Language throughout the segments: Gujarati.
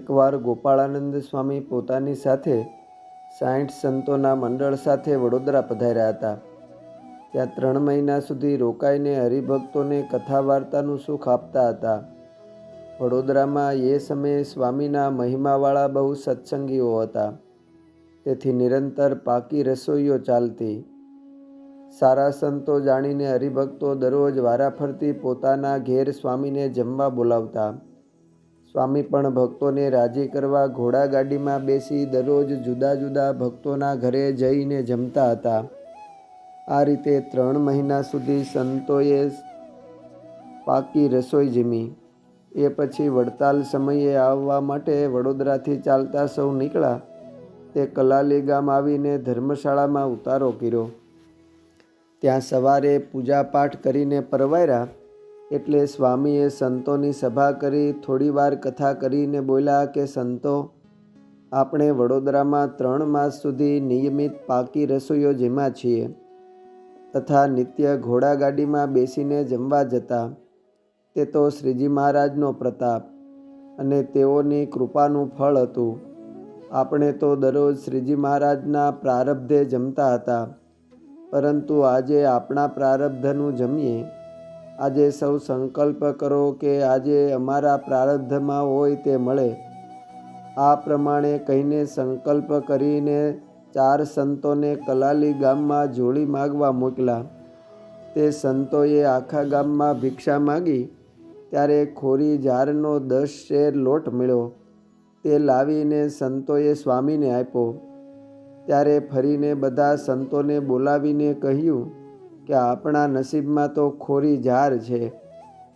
એકવાર ગોપાળાનંદ સ્વામી પોતાની સાથે સાઠ સંતોના મંડળ સાથે વડોદરા પધાર્યા હતા. ત્યાં ત્રણ મહિના સુધી રોકાઈને હરિભક્તોને કથા વાર્તાનું સુખ આપતા હતા. વડોદરામાં એ સમયે સ્વામીના મહિમાવાળા બહુ સત્સંગીઓ હતા. તેથી નિરંતર પાકી રસોઈઓ ચાલતી. સારા સંતો જાણીને હરિભક્તો દરરોજ વારાફરતી પોતાના ઘેર સ્વામીને જમવા બોલાવતા. સ્વામી પણ ભક્તોને રાજી કરવા ઘોડાગાડીમાં બેસી દરરોજ જુદા જુદા ભક્તોના ઘરે જઈને જમતા હતા. આ રીતે ત્રણ મહિના સુધી સંતોએ પાકી રસોઈ જમી. એ પછી વડતાલ સમયે આવવા માટે વડોદરાથી ચાલતા સૌ નીકળ્યા. તે કલાલી ગામ આવીને ધર્મશાળામાં ઉતારો કર્યો. ત્યાં સવારે પૂજાપાઠ કરીને પરવાર્યા. એટલે સ્વામીએ સંતોની સભા કરી થોડીવાર કથા કરીને બોલ્યા કે, સંતો, આપણે વડોદરામાં ત્રણ માસ સુધી નિયમિત પાકી રસોઈઓ જેમાં છીએ તથા નિત્ય ઘોડાગાડીમાં બેસીને જમવા જતા, તે તો શ્રીજી મહારાજનો પ્રતાપ અને તેઓની કૃપાનું ફળ હતું. આપણે તો દરરોજ શ્રીજી મહારાજના પ્રારબ્ધે જમતા હતા, પરંતુ આજે આપણા પ્રારબ્ધનું જમીએ આજે સૌ સંકલ્પ કરો કે આજે અમારા પ્રારબ્ધમાં હોય તે મળે. આ પ્રમાણે કહીને સંકલ્પ કરીને ચાર સંતોને કલાલી ગામમાં જોડી માગવા મોકલા. તે સંતોએ આખા ગામમાં ભિક્ષા માગી. ત્યારે ખોરી જારનો દસ શેર લોટ મળ્યો. તે લાવીને સંતોએ સ્વામીને આપ્યો. ત્યારે ફરીને બધા સંતોને બોલાવીને કહ્યું કે આપણા નસીબમાં તો ખોરી જાર છે.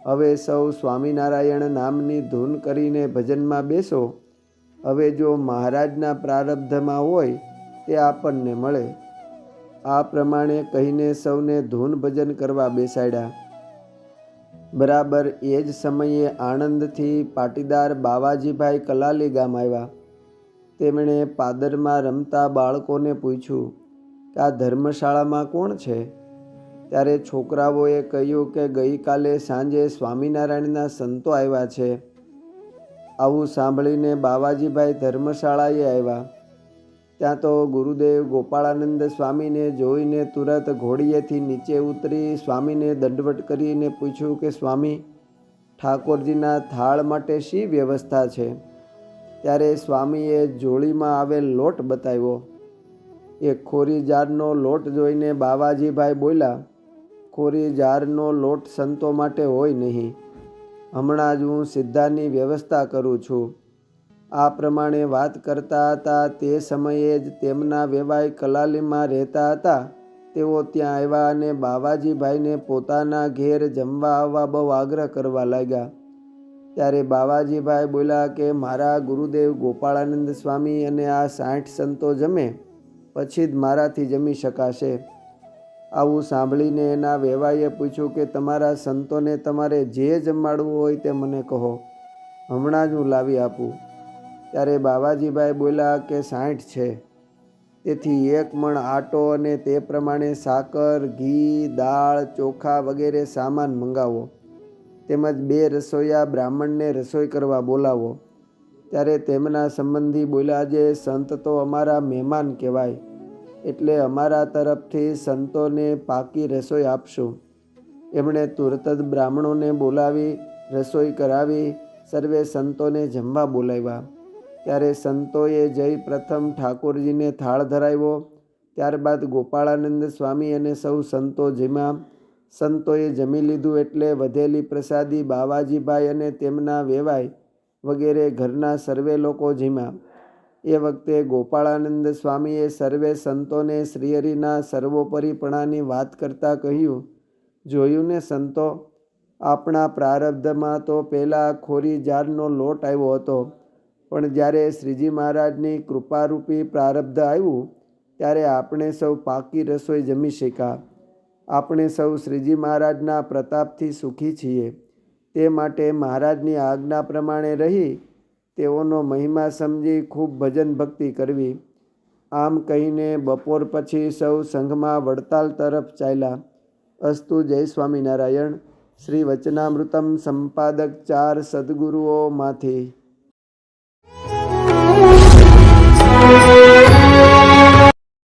હવે સૌ સ્વામિનારાયણ નામની ધૂન કરીને ભજનમાં બેસો. હવે જો મહારાજના પ્રારબ્ધમાં હોય, તે આપણને મળે. આ પ્રમાણે કહીને સૌને ધૂન ભજન કરવા બેસાડ્યા. બરાબર એ જ સમયે આણંદથી પાટીદાર બાવાજીભાઈ કલાલી ગામ આવ્યા. તેમણે પાદરમાં રમતા બાળકોને પૂછ્યું કે આ ધર્મશાળામાં કોણ છે? ત્યારે છોકરાઓએ કહ્યું કે ગઈકાલે સાંજે સ્વામિનારાયણના સંતો આવ્યા છે. આવું સાંભળીને બાવાજીભાઈ ધર્મશાળાએ આવ્યા. ત્યાં તો ગુરુદેવ ગોપાળાનંદ સ્વામીને જોઈને તુરત ઘોડીએથી નીચે ઉતરી સ્વામીને દંડવટ કરીને પૂછ્યું કે, સ્વામી, ઠાકોરજીના થાળ માટે શી વ્યવસ્થા છે? ત્યારે સ્વામીએ જોળીમાં આવેલ લોટ બતાવ્યો. એ ખોરી જારનો લોટ જોઈને બાવાજીભાઈ બોલ્યા ખોરી જારનો લોટ સંતો માટે હોય નહીં. હમણાં જ હું સિદ્ધાની વ્યવસ્થા કરું છું. આ પ્રમાણે વાત કરતા હતા તે સમયે જ તેમના વેવાય કલાલીમાં રહેતા હતા. તેઓ ત્યાં આવ્યા અને બાવાજીભાઈને પોતાના ઘેર જમવા આવવા બહુ આગ્રહ કરવા લાગ્યા. ત્યારે બાવાજીભાઈ બોલ્યા કે, મારા ગુરુદેવ ગોપાળાનંદ સ્વામી અને આ સાઠ સંતો જમે, પછી જ મારાથી જમી શકાશે. આવું સાંભળીને એના વેવાઈએ પૂછ્યું કે તમારા સંતોને તમારે જે જમાડવું હોય તે મને કહો. હમણાં જ હું લાવી આપું. ત્યારે બાવાજીભાઈ બોલ્યા કે સાઠ છે. તેથી એક મણ આટો અને તે પ્રમાણે સાકર, ઘી, દાળ, ચોખા વગેરે સામાન મંગાવો. તેમજ બે રસોઈયા બ્રાહ્મણને રસોઈ કરવા બોલાવો. ત્યારે તેમના સંબંધી બોલ્યા જે સંત તો અમારા મહેમાન કહેવાય. એટલે અમારા તરફથી સંતોને પાકી રસોઈ આપશું. એમણે તુરત જ બ્રાહ્મણોને બોલાવી, રસોઈ કરાવી, સર્વે સંતોને જમવા બોલાવ્યા. ત્યારે સંતોએ જઈ પ્રથમ ઠાકોરજીને થાળ ધરાવ્યો. ત્યારબાદ ગોપાળાનંદ સ્વામી અને સૌ સંતો જેમાં સંતોએ જમી લીધું એટલે વધેલી પ્રસાદી બાવાજીભાઈ અને તેમના વેવાય વગેરે ઘરના સર્વે લોકો જીમ્યા એ વખતે ગોપાળાનંદ સ્વામીએ સર્વે સંતોને શ્રીહરિના સર્વોપરીપણાની વાત કરતાં કહ્યું, જોયું ને સંતો, આપણા પ્રારબ્ધમાં તો પહેલાં ખોરી જારનો લોટ આવ્યો હતો, પણ જ્યારે શ્રીજી મહારાજની કૃપારૂપી પ્રારબ્ધ આવ્યું, ત્યારે આપણે સૌ પાકી રસોઈ જમી શક્યા. આપણે સૌ શ્રીજી મહારાજના પ્રતાપથી સુખી છીએ. તે માટે મહારાજની આજ્ઞા પ્રમાણે રહી તેઓનો મહિમા સમજી ખૂબ ભજન ભક્તિ કરવી. આમ કહીને બપોર પછી સૌ સંઘમાં વડતાલ તરફ ચાલ્યા. અસ્તુ જય સ્વામિનારાયણ. શ્રી વચનામૃતમ સંપાદક ચાર સદગુરુઓમાંથી.